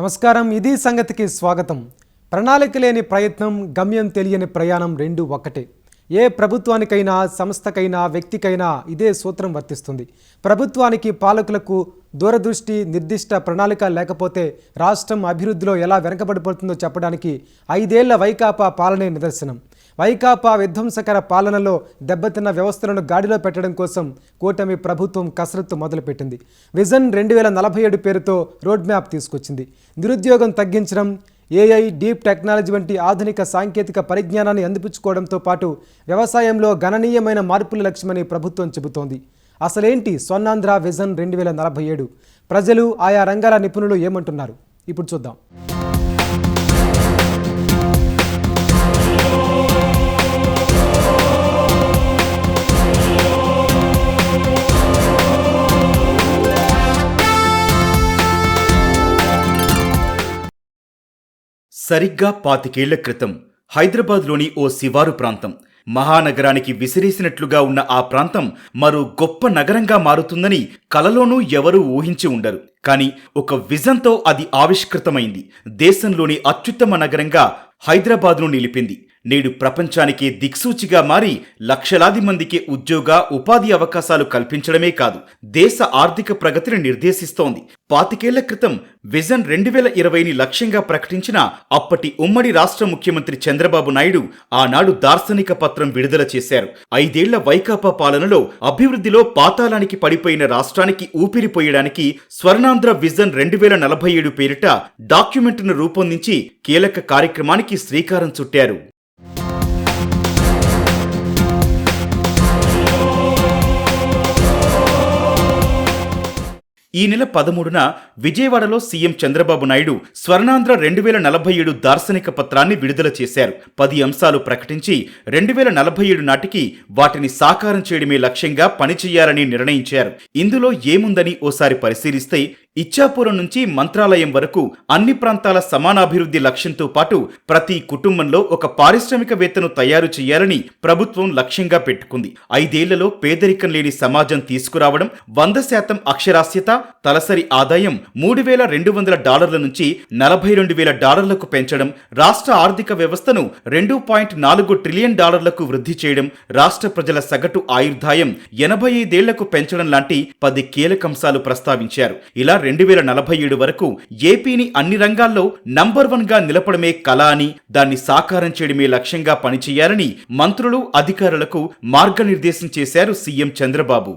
నమస్కారం. ఇది సంగతికి స్వాగతం. ప్రణాళిక లేని ప్రయత్నం గమ్యం తెలియని ప్రయాణం రెండు ఒక్కటే. ఏ ప్రభుత్వానికైనా సంస్థకైనా వ్యక్తికైనా ఇదే సూత్రం వర్తిస్తుంది. ప్రభుత్వానికి పాలకులకు దూరదృష్టి నిర్దిష్ట ప్రణాళిక లేకపోతే రాష్ట్రం అభివృద్ధిలో ఎలా వెనకబడిపోతుందో చెప్పడానికి ఐదేళ్ళ వైకాపా పాలనే నిదర్శనం. వైకాపా విధ్వంసకర పాలనలో దెబ్బతిన్న వ్యవస్థలను గాడిలో పెట్టడం కోసం కూటమి ప్రభుత్వం కసరత్తు మొదలుపెట్టింది. విజన్ రెండు వేల నలభై ఏడు పేరుతో రోడ్ మ్యాప్ తీసుకొచ్చింది. నిరుద్యోగం తగ్గించడం ఏఐ డీప్ టెక్నాలజీ వంటి ఆధునిక సాంకేతిక పరిజ్ఞానాన్ని అందిపుచ్చుకోవడంతో పాటు వ్యవసాయంలో గణనీయమైన మార్పుల లక్ష్యమని ప్రభుత్వం చెబుతోంది. అసలేంటి స్వర్ణాంధ్ర విజన్ రెండు వేల నలభై ఏడు? ప్రజలు ఆయా రంగాల నిపుణులు ఏమంటున్నారు? ఇప్పుడు చూద్దాం. సరిగ్గా పాతికేళ్ళ క్రితం హైదరాబాద్లోని ఓ శివారు ప్రాంతం. మహానగరానికి విసిరేసినట్లుగా ఉన్న ఆ ప్రాంతం మరో గొప్ప నగరంగా మారుతుందని కలలోనూ ఎవరూ ఊహించి ఉండరు. కానీ ఒక విజన్తో అది ఆవిష్కృతమైంది. దేశంలోని అత్యుత్తమ నగరంగా హైదరాబాద్ను నిలిపింది. నేడు ప్రపంచానికి దిక్సూచిగా మారి లక్షలాది మందికి ఉద్యోగ ఉపాధి అవకాశాలు కల్పించడమే కాదు దేశ ఆర్థిక ప్రగతిని నిర్దేశిస్తోంది. పాతికేళ్ళ క్రితం విజన్ రెండు వేల ఇరవైని లక్ష్యంగా ప్రకటించిన అప్పటి ఉమ్మడి రాష్ట్ర ముఖ్యమంత్రి చంద్రబాబు నాయుడు ఆనాడు దార్శనిక పత్రం విడుదల చేశారు. ఐదేళ్ళ వైకాపా పాలనలో అభివృద్ధిలో పాతాళానికి పడిపోయిన రాష్ట్రానికి ఊపిరిపోయడానికి స్వర్ణాంధ్ర విజన్ రెండు వేల నలభై ఏడు పేరిట డాక్యుమెంట్ను రూపొందించి కీలక కార్యక్రమానికి శ్రీకారం చుట్టారు. ఈ నెల పదమూడున విజయవాడలో సీఎం చంద్రబాబు నాయుడు స్వర్ణాంధ్ర రెండు వేల నలభై ఏడు దార్శనిక పత్రాన్ని విడుదల చేశారు. పది అంశాలు ప్రకటించి రెండు వేల నలభై ఏడు నాటికి వాటిని సాకారం చేయడమే లక్ష్యంగా పనిచేయాలని నిర్ణయించారు. ఇందులో ఏముందని ఓసారి పరిశీలిస్తే ఇచ్చాపురం నుంచి మంత్రాలయం వరకు అన్ని ప్రాంతాల సమానాభివృద్ధి లక్ష్యంతో పాటు ప్రతి కుటుంబంలో ఒక పారిశ్రామికవేత్తను తయారు చేయాలని ప్రభుత్వం లక్ష్యంగా పెట్టుకుంది. ఐదేళ్ళలో పేదరికం లేని సమాజం తీసుకురావడం వంద శాతం అక్షరాస్యత తలసరి ఆదాయం మూడు వేల రెండు వందల డాలర్ల నుంచి నలభై రెండు వేల డాలర్లకు పెంచడం రాష్ట్ర ఆర్థిక వ్యవస్థను రెండు పాయింట్ నాలుగు ట్రిలియన్ డాలర్లకు వృద్ధి చేయడం రాష్ట్ర ప్రజల సగటు ఆయుర్దాయం ఎనభై ఐదేళ్ళకు పెంచడం లాంటి పది కీలకంశాలు ప్రస్తావించారు. ఇలా రెండు వేల నలభై ఏడు వరకు ఏపీని అన్ని రంగాల్లో నంబర్ వన్గా నిలపడమే కళ అని దాన్ని సాకారం చేయడమే లక్ష్యంగా పనిచేయాలని మంత్రులు అధికారులకు మార్గనిర్దేశం చేశారు సీఎం చంద్రబాబు.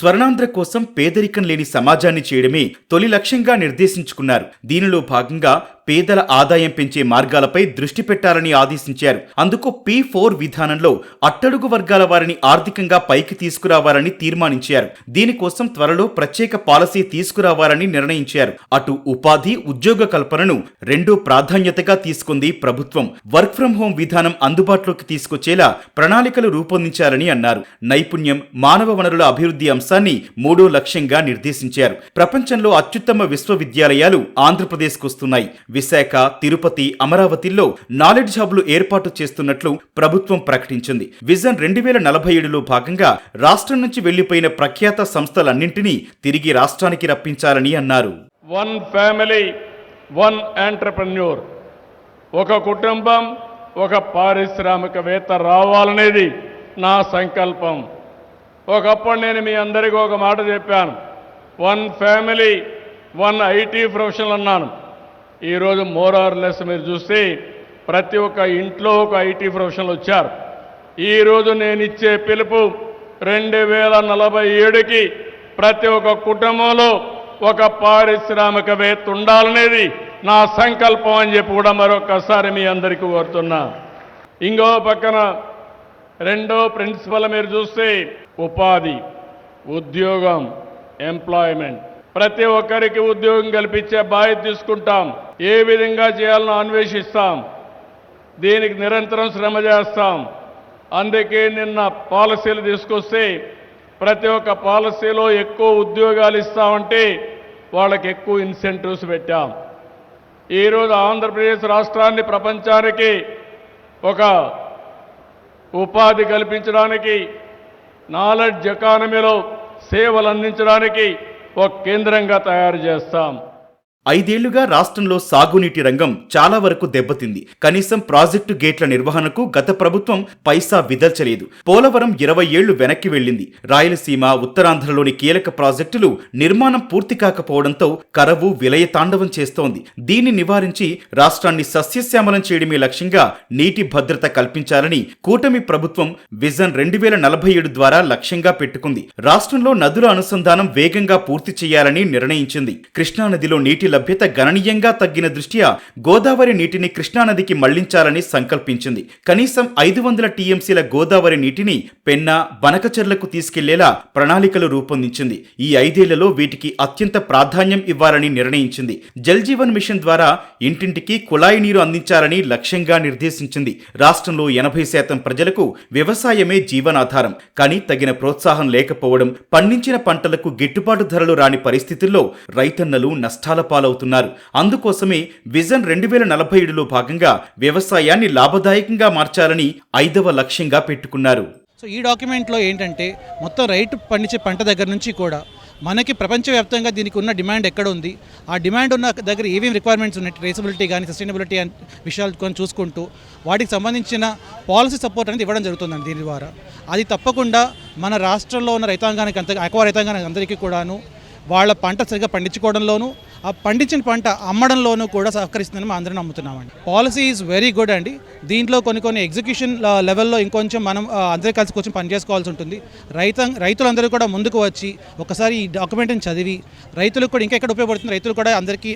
స్వర్ణాంధ్ర కోసం పేదరికం లేని సమాజాన్ని చేయడమే తొలి లక్ష్యంగా నిర్దేశించుకున్నారు. దీనిలో భాగంగా పేదల ఆదాయం పెంచే మార్గాలపై దృష్టి పెట్టాలని ఆదేశించారు. అందుకు పి ఫోర్ విధానంలో అట్టడుగు వర్గాల వారిని ఆర్థికంగా పైకి తీసుకురావాలని తీర్మానించారు. దీనికోసం త్వరలో ప్రత్యేక పాలసీ తీసుకురావాలని నిర్ణయించారు. అటు ఉపాధి ఉద్యోగ కల్పనను రెండో ప్రాధాన్యతగా తీసుకుంది ప్రభుత్వం. వర్క్ ఫ్రం హోం విధానం అందుబాటులోకి తీసుకొచ్చేలా ప్రణాళికలు రూపొందించాలని అన్నారు. నైపుణ్యం మానవ వనరుల అభివృద్ధి అంశాన్ని మూడో లక్ష్యంగా నిర్దేశించారు. ప్రపంచంలో అత్యుత్తమ విశ్వవిద్యాలయాలు ఆంధ్రప్రదేశ్కు వస్తున్నాయి. విశాఖ తిరుపతి అమరావతిలో నాలెడ్జ్ హబ్లు ఏర్పాటు చేస్తున్నట్లు ప్రభుత్వం ప్రకటించింది. విజన్ రెండు వేల నలభై ఏడులో భాగంగా రాష్ట్రం నుంచి వెళ్ళిపోయిన ప్రఖ్యాత సంస్థలన్నింటినీ తిరిగి రాష్ట్రానికి రప్పించాలని అన్నారు. వన్ ఫ్యామిలీ వన్ ఎంటర్ప్రెన్యూర్ ఒక కుటుంబం ఒక పారిశ్రామికవేత్త రావాలనేది నా సంకల్పం. ఒకప్పుడు నేను మీ అందరికీ ఒక మాట చెప్పాను. One family one IT professional అన్నాను. ఈరోజు మోరార్లెస్ మీరు చూస్తే ప్రతి ఒక్క ఇంట్లో ఒక ఐటీ ప్రొఫెషనల్ వచ్చారు. ఈరోజు నేను ఇచ్చే పిలుపు రెండు వేల నలభై ఏడుకి ప్రతి ఒక్క కుటుంబంలో ఒక పారిశ్రామికవేత్త ఉండాలనేది నా సంకల్పం అని చెప్పి కూడా మరొకసారి మీ అందరికీ కోరుతున్నా. ఇంకో పక్కన రెండో ప్రిన్సిపల్ మీరు చూస్తే ఉపాధి ఉద్యోగం ఎంప్లాయ్మెంట్. ప్రతి ఒక్కరికి ఉద్యోగం కల్పించే బాధ్యత తీసుకుంటాం. ఏ విధంగా చేయాలనో అన్వేషిస్తాం. దీనికి నిరంతరం శ్రమ చేస్తాం. అందుకే నిన్న పాలసీలు తీసుకొస్తే ప్రతి ఒక్క పాలసీలో ఎక్కువ ఉద్యోగాలు ఇస్తామంటే వాళ్ళకి ఎక్కువ ఇన్సెంటివ్స్ పెట్టాం. ఈరోజు ఆంధ్రప్రదేశ్ రాష్ట్రాన్ని ప్రపంచానికి ఒక ఉపాధి కల్పించడానికి నాలెడ్జ్ ఎకానమీలో సేవలు అందించడానికి ఒక కేంద్రంగా తయారు చేస్తాం. ఐదేళ్ళుగా రాష్ట్రంలో సాగునీటి రంగం చాలా వరకు దెబ్బతింది. కనీసం ప్రాజెక్టు గేట్ల నిర్వహణకు గత ప్రభుత్వం పైసా విదల్చలేదు. పోలవరం ఇరవై ఏళ్ళు వెనక్కి వెళ్ళింది. రాయలసీమ ఉత్తరాంధ్రలోని కీలక ప్రాజెక్టులు నిర్మాణం పూర్తి కాకపోవడంతో కరవు విలయ తాండవం చేస్తోంది. దీన్ని నివారించి రాష్ట్రాన్ని సస్యశ్యామలం చేయడమే లక్ష్యంగా నీటి భద్రత కల్పించాలని కూటమి ప్రభుత్వం విజన్ రెండు వేల నలభై ఏడు ద్వారా లక్ష్యంగా పెట్టుకుంది. రాష్ట్రంలో నదుల అనుసంధానం వేగంగా పూర్తి చేయాలని నిర్ణయించింది. కృష్ణానదిలో నీటి లభ్యత గణనీయంగా తగ్గిన దృష్ట్యా గోదావరి నీటిని కృష్ణానదికి మళ్ళించాలని సంకల్పించింది. కనీసం ఐదు వందల టీఎంసీల గోదావరి నీటిని పెన్నా బనకచెర్లకు తీసుకెళ్ళేలా ప్రణాళికలు రూపొందించింది. ఈ ఐదేళ్ళలో వీటికి అత్యంత ప్రాధాన్యం ఇవ్వాలని నిర్ణయించింది. జల్ జీవన్ మిషన్ ద్వారా ఇంటింటికి కుళాయి నీరు అందించాలని లక్ష్యంగా నిర్దేశించింది. రాష్ట్రంలో ఎనభై శాతం ప్రజలకు వ్యవసాయమే జీవనాధారం. కానీ తగిన ప్రోత్సాహం లేకపోవడం పండించిన పంటలకు గిట్టుబాటు ధరలు రాని పరిస్థితుల్లో రైతన్నలు నష్టాల పాలవుతున్నారు అందుకోసమే విజన్ రెండు వేల నలభై ఏడులో భాగంగా వ్యవసాయాన్ని లాభదాయకంగా మార్చాలని ఐదవ లక్ష్యంగా పెట్టుకున్నారు. సో ఈ డాక్యుమెంట్లో ఏంటంటే మొత్తం రైతు పండించే పంట దగ్గర నుంచి కూడా మనకి ప్రపంచవ్యాప్తంగా దీనికి ఉన్న డిమాండ్ ఎక్కడ ఉంది ఆ డిమాండ్ ఉన్న దగ్గర ఏమేమి రిక్వైర్మెంట్స్ ఉన్నాయి? ట్రేసబిలిటీ కానీ సస్టైనబిలిటీ అని విషయాలు కొన్ని చూసుకుంటూ వాటికి సంబంధించిన పాలసీ సపోర్ట్ అనేది ఇవ్వడం జరుగుతుందండి దీని ద్వారా. అది తప్పకుండా మన రాష్ట్రంలో ఉన్న రైతాంగానికి అంత ఎక్కువ రైతాంగానికి అందరికీ కూడాను వాళ్ళ పంట సరిగ్గా పండించుకోవడంలోనూ ఆ పండించిన పంట అమ్మడంలోనూ కూడా సహకరిస్తుందని మా అందరం నమ్ముతున్నామండి. పాలసీ ఈజ్ వెరీ గుడ్ అండి. దీంట్లో కొన్ని కొన్ని ఎగ్జిక్యూషన్ లెవెల్లో ఇంకొంచెం మనం ఆ, అందరూ కలిసి కొంచెం పనిచేసుకోవాల్సి ఉంటుంది. రైతాంగ రైతులందరూ కూడా ముందుకు వచ్చి ఒకసారి ఈ డాక్యుమెంట్ని చదివి రైతులకు కూడా ఇంకా ఎక్కడ ఉపయోగపడుతుంది రైతులు కూడా అందరికీ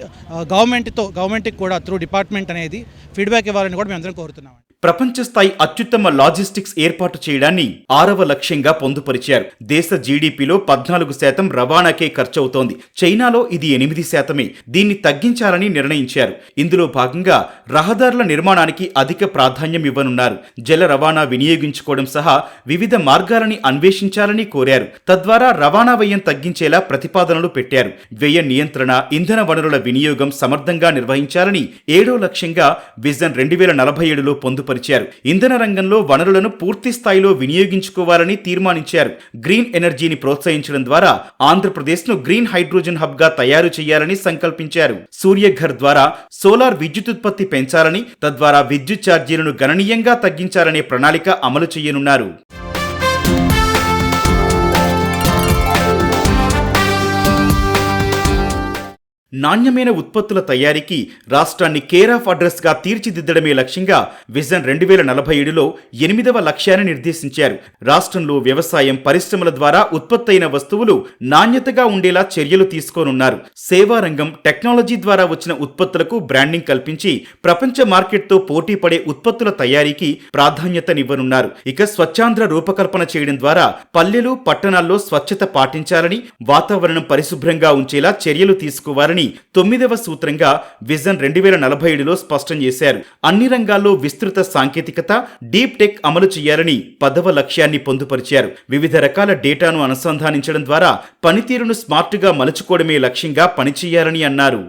గవర్నమెంట్తో గవర్నమెంట్కి కూడా త్రూ డిపార్ట్మెంట్ అనేది ఫీడ్బ్యాక్ ఇవ్వాలని కూడా మేము అందరం కోరుతున్నామండి. ప్రపంచ స్థాయి అత్యుత్తమ లాజిస్టిక్స్ ఏర్పాటు చేయడాన్ని ఆరవ లక్ష్యంగా పొందుపరిచారు. దేశ జీడీపీలో పద్నాలుగు శాతం రవాణాకే ఖర్చవుతోంది. చైనాలో ఇది ఎనిమిది శాతమే. దీన్ని తగ్గించాలని నిర్ణయించారు. ఇందులో భాగంగా రహదారుల నిర్మాణానికి అధిక ప్రాధాన్యం ఇవ్వనున్నారు. జల రవాణా వినియోగించుకోవడం సహా వివిధ మార్గాలని అన్వేషించాలని కోరారు. తద్వారా రవాణా వ్యయం తగ్గించేలా ప్రతిపాదనలు పెట్టారు. వ్యయ నియంత్రణ ఇంధన వనరుల వినియోగం సమర్థంగా నిర్వహించాలని ఏడో లక్ష్యంగా విజన్ రెండు వేల నలభై ఏడులో పొందుపరిచారు ఇంధన రంగంలో వనరులను పూర్తి స్థాయిలో వినియోగించుకోవాలని తీర్మానించారు. గ్రీన్ ఎనర్జీని ప్రోత్సహించడం ద్వారా ఆంధ్రప్రదేశ్ను గ్రీన్ హైడ్రోజన్ హబ్గా తయారు చేయాలని సంకల్పించారు. సూర్యఘర్ ద్వారా సోలార్ విద్యుతుత్పత్తి పెంచాలని తద్వారా విద్యుత్ ఛార్జీలను గణనీయంగా తగ్గించాలనే ప్రణాళిక అమలు చేయనున్నారు. నాణ్యమైన ఉత్పత్తుల తయారీకి రాష్ట్రాన్ని కేర్ ఆఫ్ అడ్రస్గా తీర్చిదిద్దడమే లక్ష్యంగా విజన్ రెండు వేల నలభై ఏడులో ఎనిమిదవ లక్ష్యాన్ని నిర్దేశించారు. రాష్ట్రంలో వ్యవసాయం పరిశ్రమల ద్వారా ఉత్పత్తైన వస్తువులు నాణ్యతగా ఉండేలా చర్యలు తీసుకోనున్నారు. సేవారంగం టెక్నాలజీ ద్వారా వచ్చిన ఉత్పత్తులకు బ్రాండింగ్ కల్పించి ప్రపంచ మార్కెట్తో పోటీ పడే ఉత్పత్తుల తయారీకి ప్రాధాన్యతనివ్వనున్నారు. ఇక స్వచ్ఛాంధ్ర రూపకల్పన చేయడం ద్వారా పల్లెలు పట్టణాల్లో స్వచ్ఛత పాటించాలని వాతావరణం పరిశుభ్రంగా ఉంచేలా చర్యలు తీసుకోవాలని తొమ్మిదవ సూత్రంగా విజన్ రెండు వేల నలభై ఏడులో స్పష్టం చేశారు. అన్ని రంగాల్లో విస్తృత సాంకేతికత డీప్ టెక్ అమలు చేయాలని పదవ లక్ష్యాన్ని పొందుపరిచారు. వివిధ రకాల డేటాను అనుసంధానించడం ద్వారా పనితీరును స్మార్ట్గా మలుచుకోవడమే లక్ష్యంగా పనిచేయాలని అన్నారు.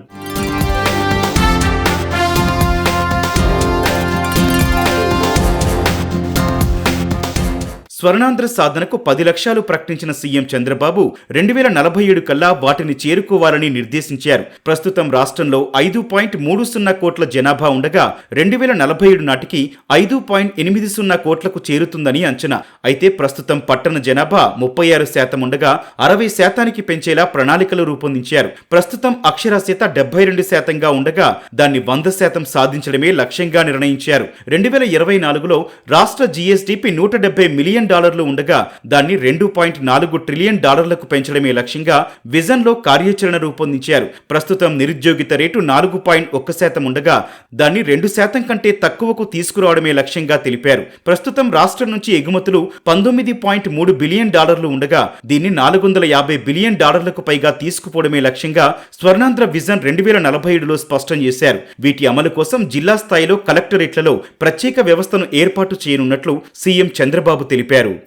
స్వర్ణాంధ్ర సాధనకు పది లక్షలు ప్రకటించిన సీఎం చంద్రబాబు రెండు వేల నలభై ఏడు కల్లా వాటిని చేరుకోవాలని నిర్దేశించారు. ప్రస్తుతం రాష్ట్రంలో ఐదు పాయింట్ మూడు సున్నా కోట్ల జనాభా ఉండగా రెండు వేల నలభై ఏడు నాటికి ఐదు పాయింట్ ఎనిమిది సున్నా కోట్లకు చేరుతుందని అంచనా. అయితే ప్రస్తుతం పట్టణ జనాభా ముప్పై ఆరు శాతం ఉండగా అరవై శాతానికి పెంచేలా ప్రణాళికలు రూపొందించారు. ప్రస్తుతం అక్షరాస్యత డెబ్బై రెండు శాతంగా ఉండగా దాన్ని వంద శాతం సాధించడమే లక్ష్యంగా నిర్ణయించారు. రెండు వేల ఇరవై నాలుగులో రాష్ట్ర జీఎస్డీపీ నూట డెబ్బై మిలియన్ డాలర్లు ఉండగా దాన్ని రెండు పాయింట్ నాలుగు ట్రిలియన్ డాలర్లకు పెంచడమే లక్ష్యంగా విజన్లో కార్యాచరణ రూపొందించారు. ప్రస్తుతం నిరుద్యోగిత రేటు నాలుగు పాయింట్ ఒక్క శాతం ఉండగా దాన్ని రెండు శాతం కంటే తక్కువకు తీసుకురావడమే లక్ష్యంగా తెలిపారు. ప్రస్తుతం రాష్ట్రం నుంచి ఎగుమతులు పంతొమ్మిది పాయింట్ మూడు బిలియన్ డాలర్లు ఉండగా దీన్ని నాలుగు వందల యాభై బిలియన్ డాలర్లకు పైగా తీసుకుపోవడమే లక్ష్యంగా స్వర్ణాంధ్ర విజన్ రెండు వేల నలభై ఏడులో స్పష్టం చేశారు. వీటి అమలు కోసం జిల్లా స్థాయిలో కలెక్టరేట్లలో ప్రత్యేక వ్యవస్థను ఏర్పాటు చేయనున్నట్లు సీఎం చంద్రబాబు తెలిపారు. Peru.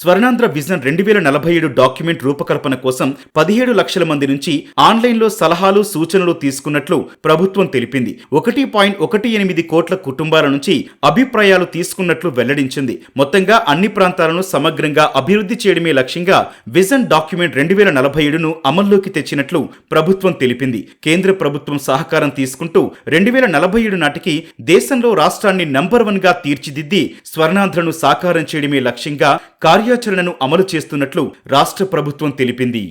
స్వర్ణాంధ్ర విజన్ రెండు వేల నలభై ఏడు డాక్యుమెంట్ రూపకల్పన కోసం పదిహేడు లక్షల మంది నుంచి ఆన్లైన్లో సలహాలు సూచనలు తీసుకున్నట్లు ప్రభుత్వం తెలిపింది. ఒకటి పాయింట్ ఒకటి ఎనిమిది కోట్ల కుటుంబాల నుంచి అభిప్రాయాలు తీసుకున్నట్లు వెల్లడించింది. మొత్తంగా అన్ని ప్రాంతాలను సమగ్రంగా అభివృద్ధి చేయడమే లక్ష్యంగా విజన్ డాక్యుమెంట్ రెండు వేల నలభై ఏడును అమల్లోకి తెచ్చినట్లు ప్రభుత్వం తెలిపింది. కేంద్ర ప్రభుత్వం సహకారం తీసుకుంటూ రెండు వేల నలభై ఏడు నాటికి దేశంలో రాష్ట్రాన్ని నంబర్ వన్గా తీర్చిదిద్ది స్వర్ణాంధ్రను సాకారం చేయడమే లక్ష్యంగా కార్యాచరణను అమలు చేస్తున్నట్లు రాష్ట్ర ప్రభుత్వం తెలిపింది.